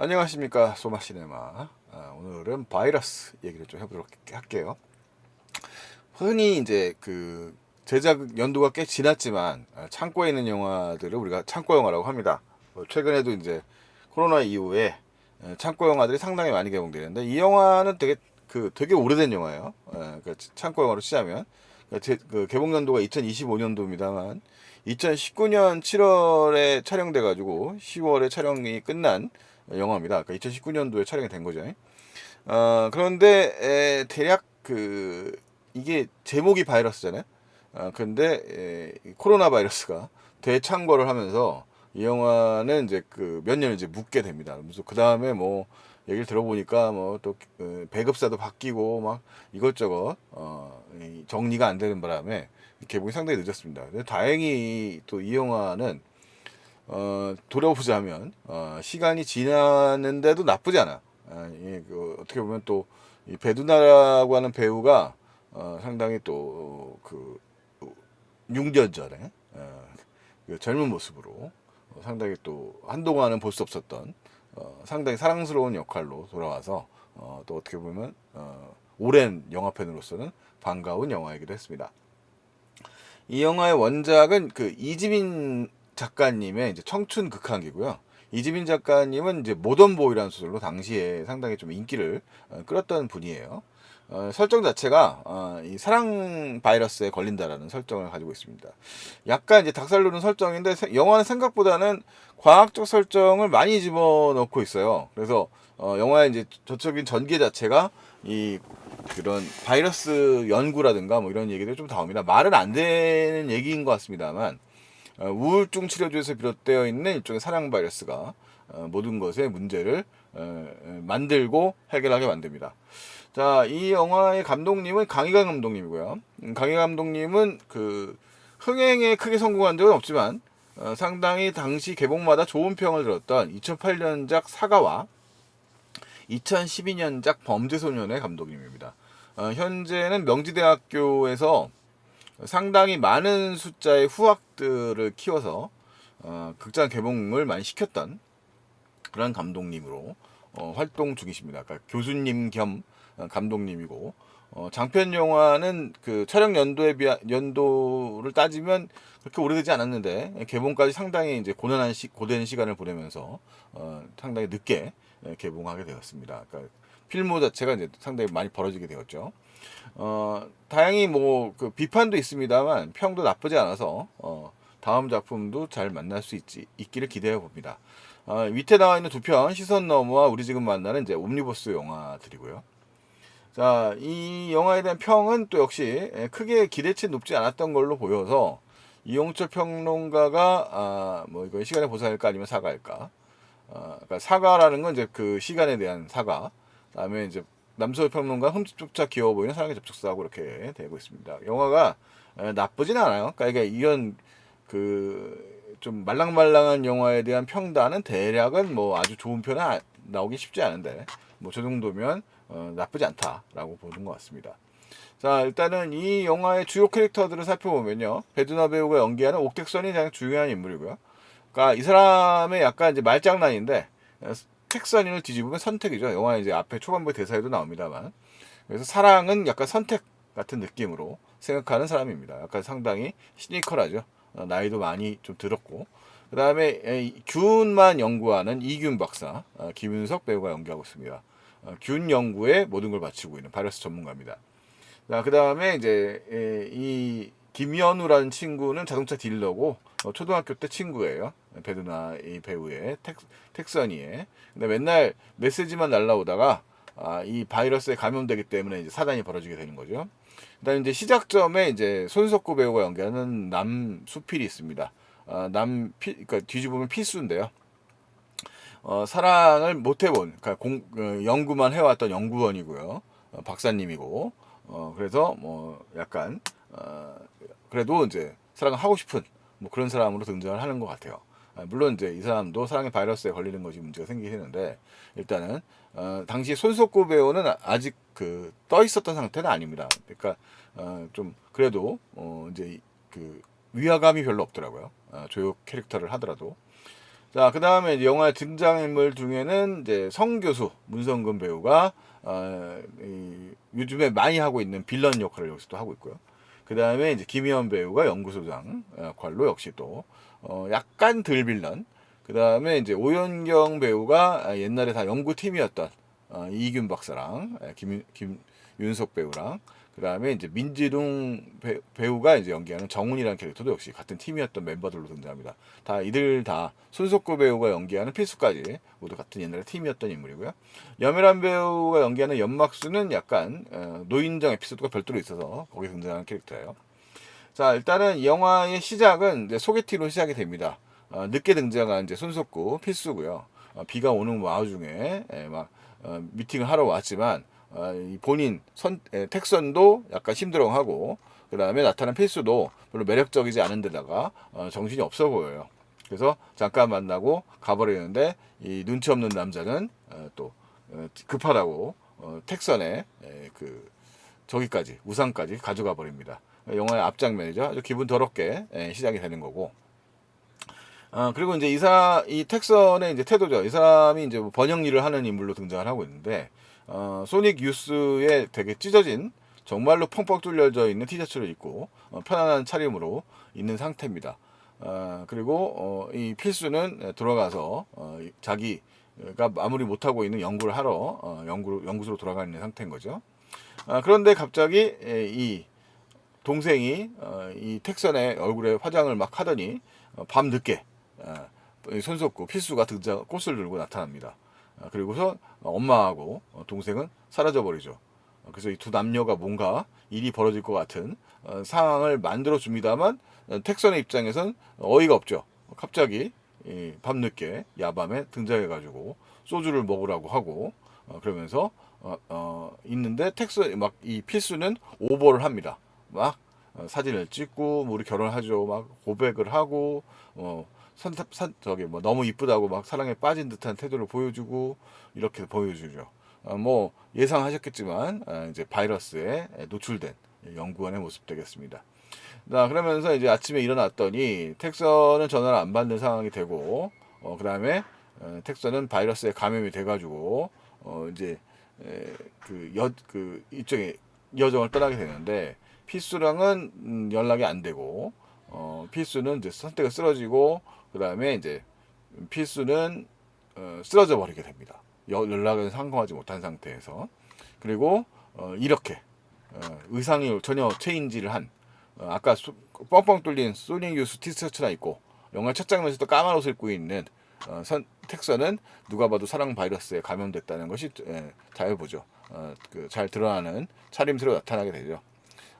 안녕하십니까 소마시네마. 아, 오늘은 바이러스 얘기를 좀 해보도록 할게요. 흔히 이제 그 제작 연도가 꽤 지났지만 아, 창고에 있는 영화들을 우리가 창고 영화라고 합니다. 뭐 최근에도 이제 코로나 이후에 에, 창고 영화들이 상당히 많이 개봉되는데 이 영화는 되게 그 되게 오래된 영화예요. 에, 그러니까 창고 영화로 치자면. 그러니까 제, 그 개봉 연도가 2025년도입니다만 2019년 7월에 촬영돼 가지고 10월에 촬영이 끝난 영화입니다. 그러니까 2019년도에 촬영이 된 거죠. 어, 그런데 에, 대략 그 이게 제목이 바이러스잖아요. 어, 근데 에, 이 코로나 바이러스가 대창궐을 하면서 이 영화는 이제 그 몇 년을 이제 묵게 됩니다. 그래서 그 다음에 뭐 얘기를 들어보니까 뭐또 그 배급사도 바뀌고 막 이것저것 어, 이 정리가 안 되는 바람에 개봉이 상당히 늦었습니다. 근데 다행히 또 이 영화는 어, 돌아보자면 어, 시간이 지났는데도 나쁘지 않아. 아, 이, 그, 어떻게 보면 또이 베두나라고 하는 배우가 어, 상당히 또그 6년 전에 어, 그 젊은 모습으로 어, 상당히 또 한동안은 볼 수 없었던 어, 상당히 사랑스러운 역할로 돌아와서 어, 또 어떻게 보면 어, 오랜 영화 팬으로서는 반가운 영화이기도 했습니다. 이 영화의 원작은 그 이지민 작가님의 이제 청춘 극한기고요. 이지민 작가님은 이제 모던 보이라는 소설로 당시에 상당히 좀 인기를 어, 끌었던 분이에요. 어, 설정 자체가 어, 이 사랑 바이러스에 걸린다라는 설정을 가지고 있습니다. 약간 이제 닭살르는 설정인데 세- 영화는 생각보다는 과학적 설정을 많이 집어넣고 있어요. 그래서 어, 영화의 이제 저적인 전개 자체가 이 그런 바이러스 연구라든가 뭐 이런 얘기들 좀 나옵니다. 말은 안 되는 얘기인 것 같습니다만 어, 우울증 치료제에서 비롯되어 있는 일종의 사랑 바이러스가 어, 모든 것의 문제를 어, 어, 만들고 해결하게 만듭니다. 자, 이 영화의 감독님은 강희강 감독님이고요. 음, 강희강 감독님은 그 흥행에 크게 성공한 적은 없지만 어, 상당히 당시 개봉마다 좋은 평을 들었던 2008년작 사과와 2012년작 범죄소년의 감독님입니다. 어, 현재는 명지대학교에서 상당히 많은 숫자의 후학들을 키워서 어, 극장 개봉을 많이 시켰던 그런 감독님으로 어, 활동 중이십니다. 그러니까 교수님 겸 어, 감독님이고 어, 장편 영화는 그 촬영 연도에 비한 연도를 따지면 그렇게 오래되지 않았는데 개봉까지 상당히 이제 고난한 시, 고된 시간을 보내면서 어, 상당히 늦게 예, 개봉하게 되었습니다. 그러니까 필모 자체가 이제 상당히 많이 벌어지게 되었죠. 어, 다행히 뭐 그 비판도 있습니다만 평도 나쁘지 않아서 어, 다음 작품도 잘 만날 수 있지 있기를 기대해 봅니다. 어, 밑에 나와 있는 두 편 시선 너머와 우리 지금 만나는 이제 옴니버스 영화들이고요. 자, 이 영화에 대한 평은 또 역시 예, 크게 기대치 높지 않았던 걸로 보여서 이용철 평론가가 아, 뭐 이거 시간의 보상일까 아니면 사과일까? 어, 그러니까 사과라는 건 이제 그 시간에 대한 사과. 그다음에 이제 남서울 평론가 흠집조차 귀여워 보이는 사랑의 접촉사하고 이렇게 되고 있습니다. 영화가 에, 나쁘진 않아요. 그러니까 이런 그 좀 말랑말랑한 영화에 대한 평단은 대략은 뭐 아주 좋은 편은 아- 나오기 쉽지 않은데 뭐 저 정도면 어, 나쁘지 않다라고 보는 것 같습니다. 자 일단은 이 영화의 주요 캐릭터들을 살펴보면요 배두나 배우가 연기하는 옥택선이 가장 중요한 인물이고요. 그러니까 이 사람의 약간 이제 말장난인데 어, 택선인을 뒤집으면 선택이죠. 영화 이제 앞에 초반부 대사에도 나옵니다만 그래서 사랑은 약간 선택 같은 느낌으로 생각하는 사람입니다. 약간 상당히 시니컬하죠. 어, 나이도 많이 좀 들었고 그 다음에 균만 연구하는 이균 박사 어, 김윤석 배우가 연기하고 있습니다. 어, 균 연구에 모든 걸 바치고 있는 바이러스 전문가입니다. 자, 그 다음에 이제 에, 이 김연우라는 친구는 자동차 딜러고 어, 초등학교 때 친구예요. 배두나 이 배우의 텍, 텍선이의. 근데 맨날 메시지만 날라오다가 아, 이 바이러스에 감염되기 때문에 이제 사단이 벌어지게 되는 거죠. 그다음에 이제 시작점에 이제 손석구 배우가 연기하는 남수필이 있습니다. 아, 남필, 그러니까 뒤집으면 필수인데요. 어, 사랑을 못 해본, 그러니까 공, 어, 연구만 해왔던 연구원이고요. 어, 박사님이고, 어, 그래서 뭐 약간, 어, 그래도 이제 사랑을 하고 싶은 뭐 그런 사람으로 등장을 하는 것 같아요. 아, 물론 이제 이 사람도 사랑의 바이러스에 걸리는 것이 문제가 생기는데 일단은 어, 당시 손석구 배우는 아- 아직 그 떠 있었던 상태는 아닙니다. 그러니까 어, 좀 그래도 어, 이제 이- 그 위화감이 별로 없더라고요. 어, 조역 캐릭터를 하더라도 자, 그 다음에 영화의 등장인물 중에는 이제 성교수 문성근 배우가 어, 이, 요즘에 많이 하고 있는 빌런 역할을 여기서 또 하고 있고요. 그 다음에 이제 김희연 배우가 연구소장 역할로 역시 또 어, 약간 덜 빌런. 그 다음에 이제 오연경 배우가 옛날에 다 연구팀이었던 어, 이균 박사랑 김, 김 윤석 배우랑 그 다음에 이제 민지동 배우, 가 이제 연기하는 정훈이라는 캐릭터도 역시 같은 팀이었던 멤버들로 등장합니다. 다 이들 다 손석구 배우가 연기하는 필수까지 모두 같은 옛날에 팀이었던 인물이고요. 염혜란 배우가 연기하는 연막수는 약간 어, 노인정 에피소드가 별도로 있어서 거기 등장하는 캐릭터예요. 자 일단은 영화의 시작은 소개팅으로 시작이 됩니다. 어, 늦게 등장한 이제 손석구 필수고요. 어, 비가 오는 와중에 예, 막 어, 미팅을 하러 왔지만 어, 본인 선, 에, 택선도 약간 힘들어하고 그 다음에 나타난 필수도 별로 매력적이지 않은 데다가 어, 정신이 없어 보여요. 그래서 잠깐 만나고 가버리는데 이 눈치 없는 남자는 어, 또 어, 급하다고 어, 택선에 에, 그 저기까지 우산까지 가져가 버립니다. 영화의 앞장면이죠. 아주 기분 더럽게 에, 시작이 되는 거고. 아, 그리고 이제 이사, 이 택선의 이제 태도죠. 이 사람이 이제 뭐 번역 일을 하는 인물로 등장을 하고 있는데, 어, 소닉 유스에 되게 찢어진 정말로 펑펑 뚫려져 있는 티셔츠를 입고 어, 편안한 차림으로 있는 상태입니다. 어, 그리고 어, 이 필수는 돌아가서 어, 자기가 마무리 못하고 있는 연구를 하러 어, 연구, 연구소로 돌아가 있는 상태인 거죠. 아, 그런데 갑자기 에, 이 동생이 어, 이 택선의 얼굴에 화장을 막 하더니 어, 밤 늦게 어, 손석구 필수가 등장 꽃을 들고 나타납니다. 어, 그리고서 엄마하고 동생은 사라져 버리죠. 어, 그래서 이 두 남녀가 뭔가 일이 벌어질 것 같은 어, 상황을 만들어 줍니다만 택선의 입장에선 어이가 없죠. 갑자기 밤늦게 야밤에 등장해가지고 소주를 먹으라고 하고 그러면서 있는데 택선 막이 필수는 오버를 합니다. 막 사진을 찍고 뭐 우리 결혼하죠. 막 고백을 하고 어 선, 선, 저기 뭐 너무 이쁘다고 막 사랑에 빠진 듯한 태도를 보여주고 이렇게 보여주죠. 어, 뭐 예상하셨겠지만 어, 이제 바이러스에 노출된 연구원의 모습 되겠습니다. 자 그러면서 이제 아침에 일어났더니 텍선은 전화를 안 받는 상황이 되고 어, 그다음에 어, 텍선은 바이러스에 감염이 돼가지고 어, 이제 그여그 그 이쪽에 여정을 떠나게 되는데 피수랑은 음, 연락이 안 되고 어, 필수는 이제 선택을 쓰러지고 그 다음에 이제 필수는 어, 쓰러져 버리게 됩니다. 연락은 상공하지 못한 상태에서 그리고 어, 이렇게 어, 의상이 전혀 체인지를 한 어, 아까 수, 뻥뻥 뚫린 소니 유스 티셔츠나 입고 영화 첫 장면에서도 까만 옷을 입고 있는 어, 선, 텍서는 누가 봐도 사랑 바이러스에 감염됐다는 것이 예, 잘 보죠. 어, 그 잘 드러나는 차림새로 나타나게 되죠.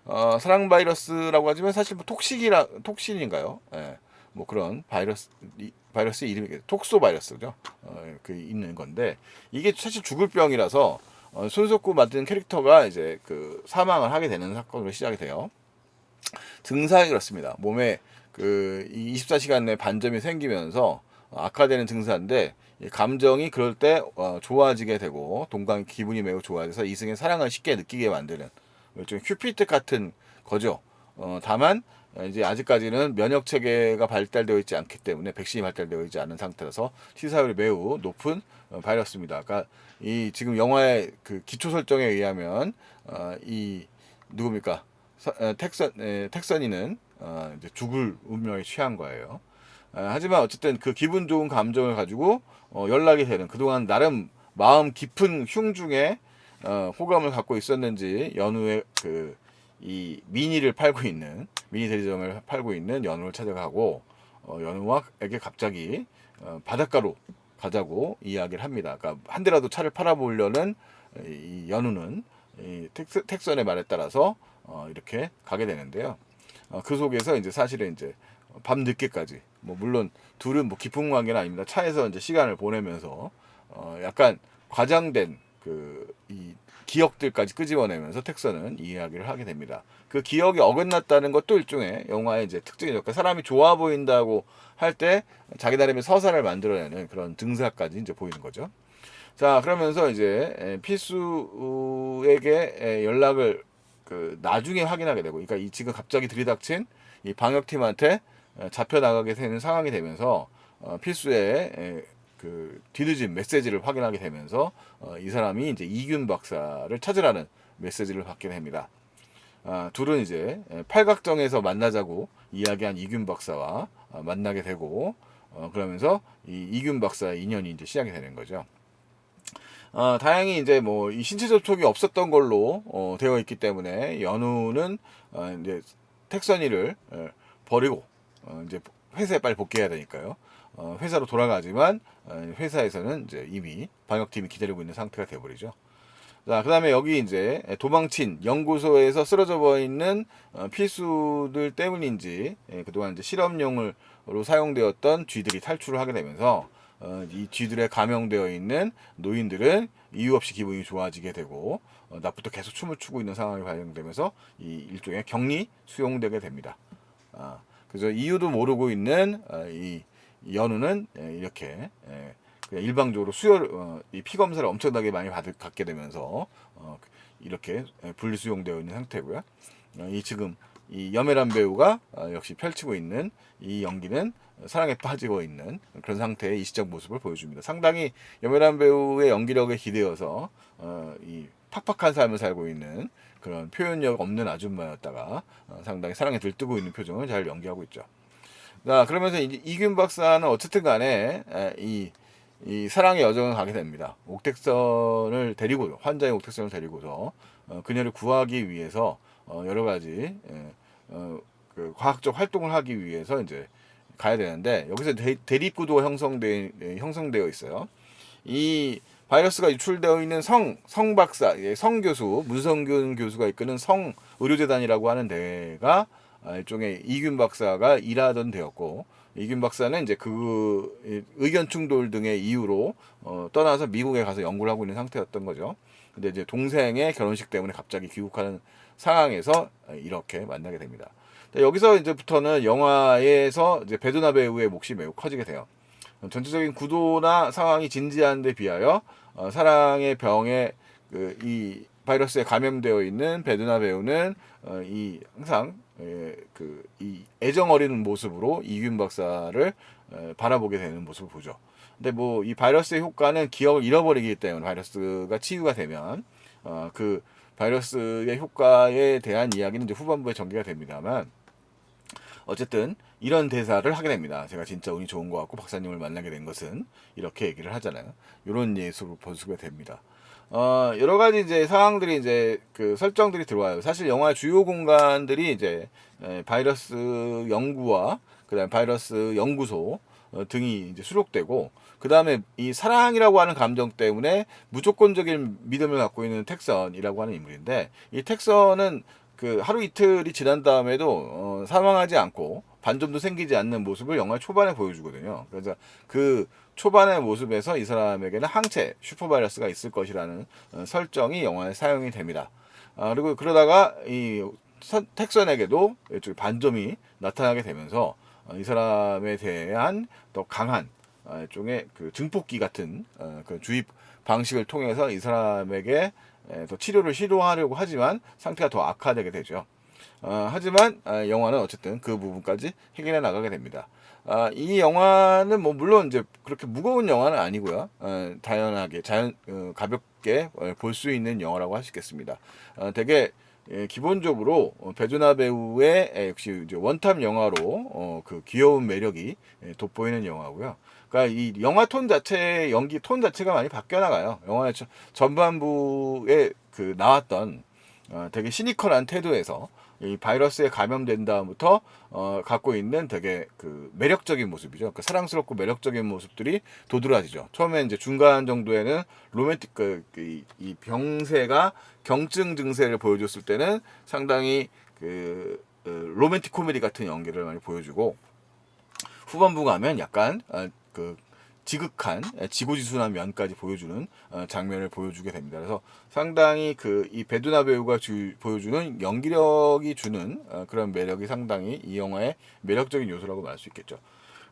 어, 사랑 바이러스라고 하지만 사실 뭐 톡식이라 톡신인가요? 예. 뭐 그런 바이러스 바이러스 이름이 톡소 바이러스죠. 어, 그 있는 건데 이게 사실 죽을 병이라서 어, 손석구 맡은 캐릭터가 이제 그 사망을 하게 되는 사건으로 시작이 돼요. 증상이 그렇습니다. 몸에 그 24시간 내 반점이 생기면서 악화되는 증상인데 감정이 그럴 때 어, 좋아지게 되고 동강 기분이 매우 좋아져서 이승의 사랑을 쉽게 느끼게 만드는 일종의 큐피트 같은 거죠. 어, 다만 이제 아직까지는 면역 체계가 발달되어 있지 않기 때문에 백신이 발달되어 있지 않은 상태라서 치사율이 매우 높은 어, 바이러스입니다. 그러니까 이 지금 영화의 그 기초 설정에 의하면 어, 이 누굽니까? 서, 어, 텍선 에, 텍선이는 어, 이제 죽을 운명에 취한 거예요. 어, 하지만 어쨌든 그 기분 좋은 감정을 가지고 어, 연락이 되는 그동안 나름 마음 깊은 흉 중에 어, 호감을 갖고 있었는지 연우의 그 이 미니를 팔고 있는 미니 대리점을 팔고 있는 연우를 찾아가고 어, 연우와에게 갑자기 어, 바닷가로 가자고 이야기를 합니다. 그러니까 한 대라도 차를 팔아보려는 이 연우는 이 택스, 택선의 말에 따라서 어, 이렇게 가게 되는데요. 어, 그 속에서 이제 사실은 이제 밤 늦게까지 뭐 물론 둘은 뭐 깊은 관계는 아닙니다. 차에서 이제 시간을 보내면서 어, 약간 과장된 그 이 기억들까지 끄집어내면서 텍서는 이야기를 하게 됩니다. 그 기억이 어긋났다는 것도 일종의 영화의 이제 특징이죠. 그러니까 사람이 좋아 보인다고 할 때 자기 나름의 서사를 만들어내는 그런 증사까지 이제 보이는 거죠. 자, 그러면서 이제 필수에게 연락을 그 나중에 확인하게 되고, 그러니까 이 지금 갑자기 들이닥친 이 방역팀한테 잡혀 나가게 되는 상황이 되면서 어, 필수의 에, 그 뒤늦은 메시지를 확인하게 되면서 어, 이 사람이 이제 이균 박사를 찾으라는 메시지를 받게 됩니다. 아, 둘은 이제 에, 팔각정에서 만나자고 이야기한 이균 박사와 아, 만나게 되고 어, 그러면서 이 이균 박사의 인연이 이제 시작이 되는 거죠. 어, 다행히 이제 뭐 이 신체 접촉이 없었던 걸로 어, 되어 있기 때문에 연우는 어, 이제 택선이를 어, 버리고 어, 이제 회사에 빨리 복귀해야 되니까요. 어, 회사로 돌아가지만 어, 회사에서는 이제 이미 방역팀이 기다리고 있는 상태가 되어버리죠. 자, 그 다음에 여기 이제 도망친 연구소에서 쓰러져 있는 어, 필수들 때문인지 예, 그동안 이제 실험용으로 사용되었던 쥐들이 탈출을 하게 되면서 어, 이 쥐들에 감염되어 있는 노인들은 이유 없이 기분이 좋아지게 되고 어, 낮부터 계속 춤을 추고 있는 상황이 발생되면서 이 일종의 격리 수용되게 됩니다. 아, 그래서 이유도 모르고 있는 어, 이 연우는 예, 이렇게 예, 그냥 일방적으로 수혈 어, 이피 검사를 엄청나게 많이 받을 갖게 되면서 어, 이렇게 예, 분리수용되어 있는 상태고요. 어, 이 지금 이 염혜란 배우가 어, 역시 펼치고 있는 이 연기는 사랑에 빠지고 있는 그런 상태의 이 시적 모습을 보여줍니다. 상당히 염혜란 배우의 연기력에 기대어서 어, 이 팍팍한 삶을 살고 있는 그런 표현력 없는 아줌마였다가 어, 상당히 사랑에 들뜨고 있는 표정을 잘 연기하고 있죠. 자 그러면서 이균 박사는 어쨌든 간에 에, 이, 이 사랑의 여정을 가게 됩니다. 옥택선을 데리고 환자의 옥택선을 데리고서 어, 그녀를 구하기 위해서 어, 여러 가지 예, 어, 그 과학적 활동을 하기 위해서 이제 가야 되는데 여기서 대, 대립구도가 형성되 예, 형성되어 있어요. 이 바이러스가 유출되어 있는 성, 성 박사, 예, 성 교수, 문성균 교수가 이끄는 성 의료재단이라고 하는 데가 아, 일종의 이균 박사가 일하던 데였고, 이균 박사는 이제 그 이, 의견 충돌 등의 이유로 어, 떠나서 미국에 가서 연구를 하고 있는 상태였던 거죠. 근데 이제 동생의 결혼식 때문에 갑자기 귀국하는 상황에서 이렇게 만나게 됩니다. 여기서 이제부터는 영화에서 이제 베드나 배우의 몫이 매우 커지게 돼요. 전체적인 구도나 상황이 진지한 데 비하여 어, 사랑의 병에 그, 이 바이러스에 감염되어 있는 베드나 배우는 어, 이 항상 예, 그이 애정 어리는 모습으로 이균 박사를 에, 바라보게 되는 모습을 보죠. 근데 뭐 이 바이러스의 효과는 기억을 잃어버리기 때문에 바이러스가 치유가 되면 어, 그 바이러스의 효과에 대한 이야기는 이제 후반부에 전개가 됩니다만 어쨌든 이런 대사를 하게 됩니다. 제가 진짜 운이 좋은 것 같고 박사님을 만나게 된 것은 이렇게 얘기를 하잖아요. 이런 예수로 보수가 됩니다. 어, 여러 가지 이제 상황들이 이제 그 설정들이 들어와요. 사실 영화의 주요 공간들이 이제 에, 바이러스 연구와 그다음에 바이러스 연구소 어, 등이 이제 수록되고 그 다음에 이 사랑이라고 하는 감정 때문에 무조건적인 믿음을 갖고 있는 텍선이라고 하는 인물인데 이 텍선은 그 하루 이틀이 지난 다음에도 어, 사망하지 않고 반점도 생기지 않는 모습을 영화 초반에 보여주거든요. 그래서 그 초반의 모습에서 이 사람에게는 항체 슈퍼바이러스가 있을 것이라는 어, 설정이 영화에 사용이 됩니다. 아, 그리고 그러다가 이 선, 텍선에게도 반점이 나타나게 되면서 어, 이 사람에 대한 더 강한 어, 일종의 그 증폭기 같은 어, 그 주입 방식을 통해서 이 사람에게 에, 더 치료를 시도하려고 하지만 상태가 더 악화되게 되죠. 어, 하지만 어, 영화는 어쨌든 그 부분까지 해결해 나가게 됩니다. 아, 이 영화는 뭐 물론 이제 그렇게 무거운 영화는 아니고요. 어, 다양하게 자연 어, 가볍게 어, 볼수 있는 영화라고 할 수 있겠습니다. 어, 되게 예, 기본적으로 어, 배두나 배우의 예, 역시 이제 원탑 영화로 어, 그 귀여운 매력이 예, 돋보이는 영화고요. 그러니까 이 영화 톤 자체 연기 톤 자체가 많이 바뀌어 나가요. 영화의 전반부에 그 나왔던 어, 되게 시니컬한 태도에서 이 바이러스에 감염된 다음부터 어, 갖고 있는 되게 그 매력적인 모습이죠. 그 사랑스럽고 매력적인 모습들이 도드라지죠. 처음에 이제 중간 정도에는 로맨틱 그, 이, 이 병세가 경증 증세를 보여줬을 때는 상당히 그, 그 로맨틱 코미디 같은 연기를 많이 보여주고 후반부 가면 약간 어, 그 지극한 지고지순한 면까지 보여주는 어, 장면을 보여주게 됩니다. 그래서 상당히 그 이 베두나 배우가 주, 보여주는 연기력이 주는 어, 그런 매력이 상당히 이 영화의 매력적인 요소라고 말할 수 있겠죠.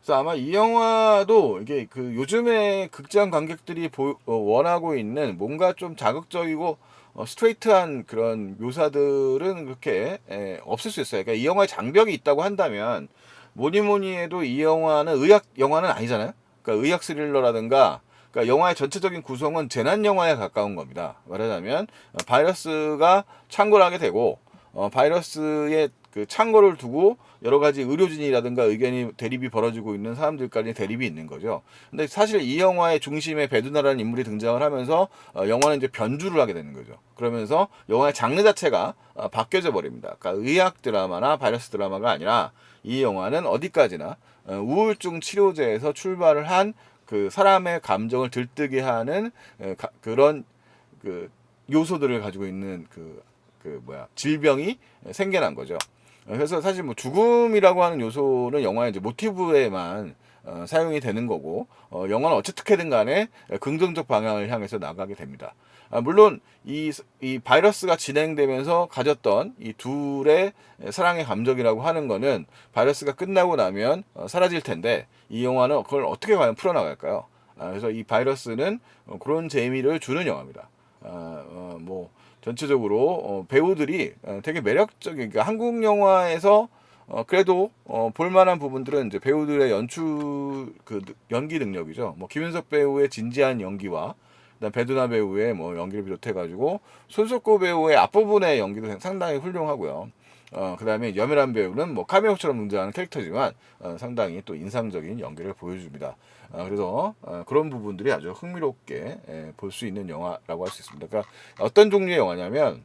그래서 아마 이 영화도 이게 그 요즘에 극장 관객들이 보, 어, 원하고 있는 뭔가 좀 자극적이고 어, 스트레이트한 그런 묘사들은 그렇게 에, 없을 수 있어요. 그러니까 이 영화에 장벽이 있다고 한다면 뭐니 뭐니 해도 이 영화는 의학 영화는 아니잖아요. 그러니까 의학 스릴러라든가 그러니까 영화의 전체적인 구성은 재난 영화에 가까운 겁니다. 말하자면 어, 바이러스가 창궐하게 되고 어, 바이러스의 그 창궐을 두고 여러 가지 의료진이라든가 의견이 대립이 벌어지고 있는 사람들까지 대립이 있는 거죠. 근데 사실 이 영화의 중심에 베두나라는 인물이 등장을 하면서 어, 영화는 이제 변주를 하게 되는 거죠. 그러면서 영화의 장르 자체가 어, 바뀌어져 버립니다. 그러니까 의학 드라마나 바이러스 드라마가 아니라 이 영화는 어디까지나 어, 우울증 치료제에서 출발을 한 그 사람의 감정을 들뜨게 하는 그런 그 요소들을 가지고 있는 그, 그 뭐야 질병이 생겨난 거죠. 어, 그래서 사실 뭐 죽음이라고 하는 요소는 영화의 이제 모티브에만 어, 사용이 되는 거고 어, 영화는 어쨌든 간에 긍정적 방향을 향해서 나가게 됩니다. 아, 물론 이, 이 바이러스가 진행되면서 가졌던 이 둘의 사랑의 감정이라고 하는 거는 바이러스가 끝나고 나면 어, 사라질 텐데 이 영화는 그걸 어떻게 과연 풀어나갈까요? 아, 그래서 이 바이러스는 어, 그런 재미를 주는 영화입니다. 아, 어, 뭐 전체적으로 어, 배우들이 어, 되게 매력적인 그러니까 한국 영화에서 어, 그래도 어, 볼만한 부분들은 이제 배우들의 연출 그 느- 연기 능력이죠. 뭐 김윤석 배우의 진지한 연기와 그다음 배두나 배우의 뭐 연기를 비롯해 가지고 손석구 배우의 앞부분의 연기도 상당히 훌륭하고요. 어, 그 다음에 염혜란 배우는 뭐 카메오처럼 등장하는 캐릭터지만 어, 상당히 또 인상적인 연기를 보여줍니다. 어, 그래서 어, 그런 부분들이 아주 흥미롭게 볼 수 있는 영화라고 할 수 있습니다. 그러니까 어떤 종류의 영화냐면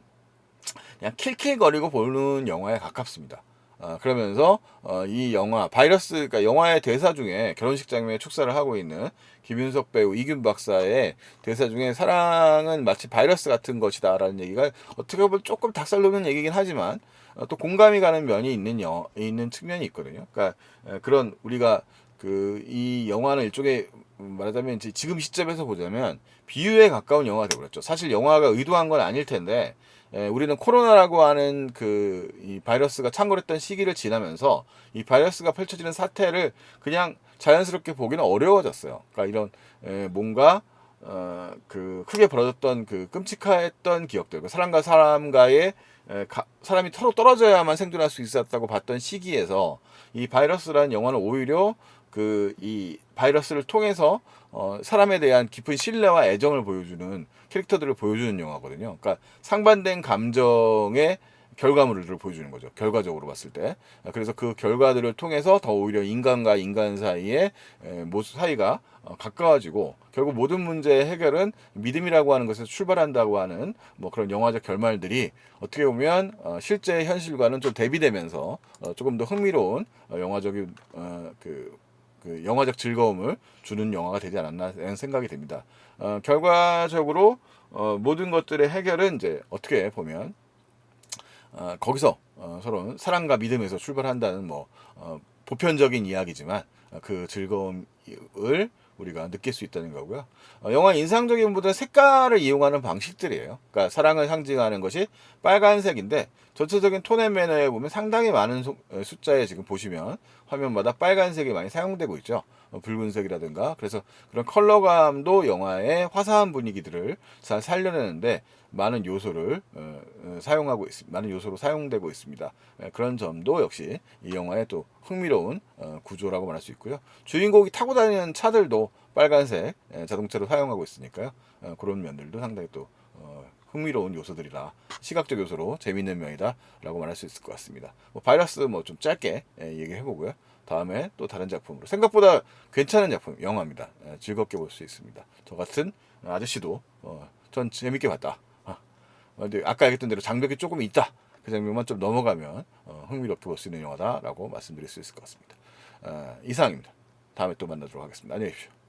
그냥 킬킬거리고 보는 영화에 가깝습니다. 어, 그러면서 어, 이 영화 바이러스 그러니까 영화의 대사 중에 결혼식 장면에 축사를 하고 있는 김윤석 배우 이균 박사의 대사 중에 사랑은 마치 바이러스 같은 것이다라는 얘기가 어떻게 보면 조금 닭살 돋는 얘기긴 하지만 어, 또 공감이 가는 면이 있는 영 있는 측면이 있거든요. 그러니까 에, 그런 우리가 그 이 영화는 일종의 음, 말하자면 지금 시점에서 보자면 비유에 가까운 영화가 되버렸죠. 사실 영화가 의도한 건 아닐 텐데 에, 우리는 코로나라고 하는 그 이 바이러스가 창궐했던 시기를 지나면서 이 바이러스가 펼쳐지는 사태를 그냥 자연스럽게 보기는 어려워졌어요. 그러니까 이런 에, 뭔가 어, 그 크게 벌어졌던 그 끔찍했던 기억들, 그 사람과 사람과의 에, 가, 사람이 서로 떨어져야만 생존할 수 있었다고 봤던 시기에서 이 바이러스라는 영화는 오히려 그 이 바이러스를 통해서 어, 사람에 대한 깊은 신뢰와 애정을 보여주는 캐릭터들을 보여주는 영화거든요. 그러니까 상반된 감정의 결과물을 보여주는 거죠. 결과적으로 봤을 때. 그래서 그 결과들을 통해서 더 오히려 인간과 인간 사이의 에, 모 사이가 어, 가까워지고 결국 모든 문제의 해결은 믿음이라고 하는 것에서 출발한다고 하는 뭐 그런 영화적 결말들이 어떻게 보면 어, 실제 현실과는 좀 대비되면서 어, 조금 더 흥미로운 어, 영화적인 어, 그, 그 영화적 즐거움을 주는 영화가 되지 않았나라는 생각이 듭니다. 어, 결과적으로 어, 모든 것들의 해결은 이제 어떻게 보면 어, 거기서 어, 서로 사랑과 믿음에서 출발한다는 뭐 어, 보편적인 이야기지만 어, 그 즐거움을 우리가 느낄 수 있다는 거고요. 어, 영화 인상적인 부분은 색깔을 이용하는 방식들이에요. 그러니까 사랑을 상징하는 것이 빨간색인데 전체적인 톤앤 매너에 보면 상당히 많은 소- 어, 숫자에 지금 보시면 화면마다 빨간색이 많이 사용되고 있죠. 어, 붉은색이라든가 그래서 그런 컬러감도 영화의 화사한 분위기들을 잘 살려내는데 많은 요소를 어, 어, 사용하고 있습니다. 많은 요소로 사용되고 있습니다. 예, 그런 점도 역시 이 영화의 또 흥미로운 어, 구조라고 말할 수 있고요. 주인공이 타고 다니는 차들도 빨간색 예, 자동차로 사용하고 있으니까요. 어, 그런 면들도 상당히 또 어, 흥미로운 요소들이라 시각적 요소로 재밌는 면이다라고 말할 수 있을 것 같습니다. 뭐 바이러스 뭐 좀 짧게 예, 얘기해 보고요. 다음에 또 다른 작품으로 생각보다 괜찮은 작품 영화입니다. 예, 즐겁게 볼 수 있습니다. 저 같은 아저씨도 어, 전 재밌게 봤다. 아까 얘기했던 대로 장벽이 조금 있다. 그 장면만 좀 넘어가면 어, 흥미롭게 볼 수 있는 영화다라고 말씀드릴 수 있을 것 같습니다. 어, 이상입니다. 다음에 또 만나도록 하겠습니다. 안녕히 계십시오.